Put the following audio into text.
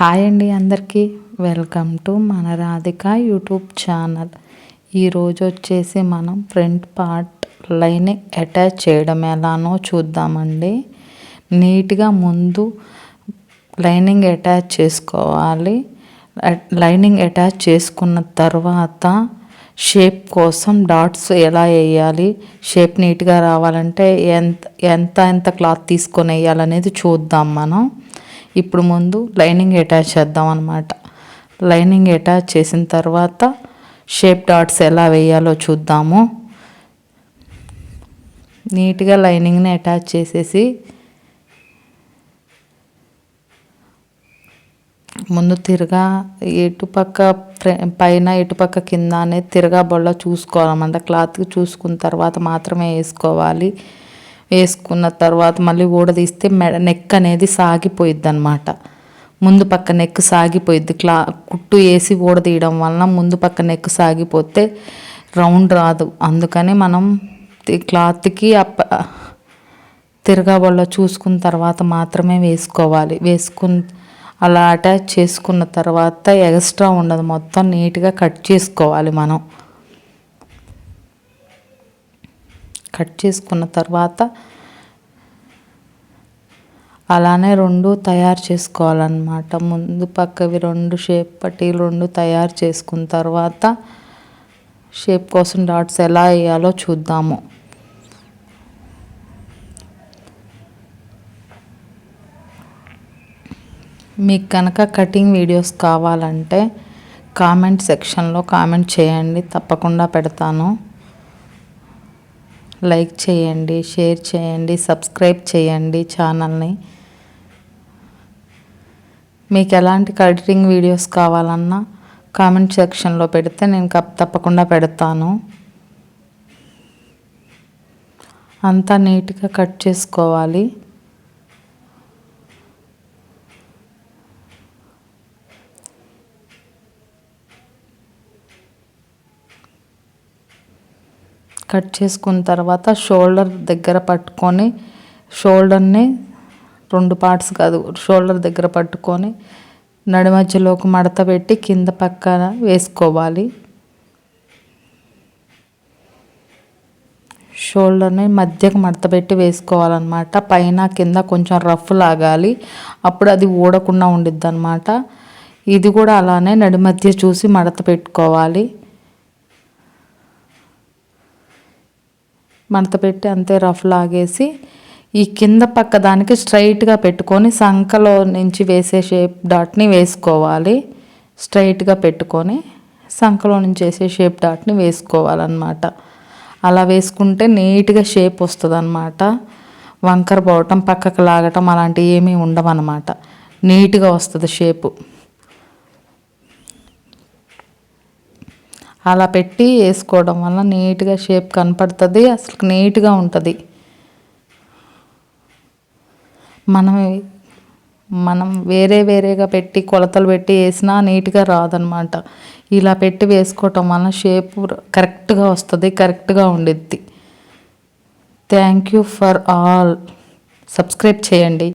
Hi అండి అందరికీ. Welcome to మన రాధిక యూట్యూబ్ ఛానల్. ఈరోజు వచ్చేసి మనం ఫ్రంట్ పార్ట్ లైనింగ్ అటాచ్ చేయడం ఎలానో చూద్దామండి. నీట్గా ముందు లైనింగ్ అటాచ్ చేసుకోవాలి. లైనింగ్ అటాచ్ చేసుకున్న తర్వాత షేప్ కోసం డాట్స్ ఎలా వేయాలి షేప్ నీట్గా రావాలంటే ఎంత ఎంత ఎంత క్లాత్ తీసుకొని వేయాలనేది చూద్దాం మనం. ఇప్పుడు ముందు లైనింగ్ అటాచ్ చేద్దాం అనమాట లైనింగ్ అటాచ్ చేసిన తర్వాత షేప్ డాట్స్ ఎలా వేయాలో చూద్దాము. నీట్గా లైనింగ్ని అటాచ్ చేసేసి ముందు తిరగా ఎటుపక్క పైన ఎటుపక్క కింద అనేది తిరగా బొల్ల చూసుకోవాలన్నమాట. క్లాత్కి చూసుకున్న తర్వాత మాత్రమే వేసుకోవాలి. వేసుకున్న తర్వాత మళ్ళీ ఊడదీస్తే మెడ నెక్ అనేది సాగిపోయిద్ది అనమాట ముందు పక్క నెక్ సాగిపోయిద్ది. క్లా కుట్టు వేసి ఊడదీయడం వలన ముందు పక్క నెక్ సాగిపోతే రౌండ్ రాదు. అందుకని మనం క్లాత్కి అప్ప తిరగబల్ల చూసుకున్న తర్వాత మాత్రమే వేసుకోవాలి. వేసుకుని అలా అటాచ్ చేసుకున్న తర్వాత ఎక్స్ట్రా ఉండదు. మొత్తం నీట్గా కట్ చేసుకోవాలి మనం. కట్ చేసుకున్న తర్వాత అలానే రెండు తయారు చేసుకోవాలన్నమాట. ముందు పక్కవి రెండు షేప్ పట్టి రెండు తయారు చేసుకున్న తర్వాత షేప్ కోసం డాట్స్ ఎలా వేయాలో చూద్దాము. మీకు కనుక కటింగ్ వీడియోస్ కావాలంటే కామెంట్ సెక్షన్లో కామెంట్ చేయండి. తప్పకుండా పెడతాను. లైక్ చేయండి షేర్ చేయండి సబ్స్క్రైబ్ చేయండి ఛానల్ని. మీకు ఎలాంటి కలరింగ్ వీడియోస్ కావాలన్నా కామెంట్ సెక్షన్లో పెడితే నేను తప్పకుండా పెడతాను. అంతా నీట్గా కట్ చేసుకోవాలి. కట్ చేసుకున్న తర్వాత షోల్డర్ దగ్గర పట్టుకొని షోల్డర్ని రెండు పార్ట్స్ కాదు షోల్డర్ దగ్గర పట్టుకొని నడిమధ్యలోకి మడత పెట్టి కింద పక్కన వేసుకోవాలి. షోల్డర్ని మధ్యకు మడత పెట్టి వేసుకోవాలన్నమాట. పైన కింద కొంచెం రఫ్ లాగాలి. అప్పుడు అది ఊడకుండా ఉండిద్ది అనమాట ఇది కూడా అలానే నడిమధ్య చూసి మడత పెట్టుకోవాలి. మడత పెట్టి అంతే రఫ్ లాగేసి ఈ కింద పక్క దానికి స్ట్రైట్గా పెట్టుకొని సంఖలో నుంచి వేసే షేప్ డాట్ని వేసుకోవాలి. స్ట్రైట్గా పెట్టుకొని సంఖలో నుంచి వేసే షేప్ డాట్ని వేసుకోవాలన్నమాట. అలా వేసుకుంటే నీట్గా షేప్ వస్తుంది అనమాట వంకర పోవటం పక్కకు లాగటం అలాంటివి ఏమీ ఉండవన్నమాట. నీట్గా వస్తుంది షేపు. అలా పెట్టి వేసుకోవడం వల్ల నీట్గా షేప్ కనపడుతుంది అసలు నీట్గా ఉంటుంది. మనం మనం వేరే వేరేగా పెట్టి కొలతలు పెట్టి వేసినా నీట్గా రాదనమాట. ఇలా పెట్టి వేసుకోవటం వల్ల షేప్ కరెక్ట్గా వస్తుంది కరెక్ట్గా ఉండిద్ది. Thank you for all. Subscribe చేయండి.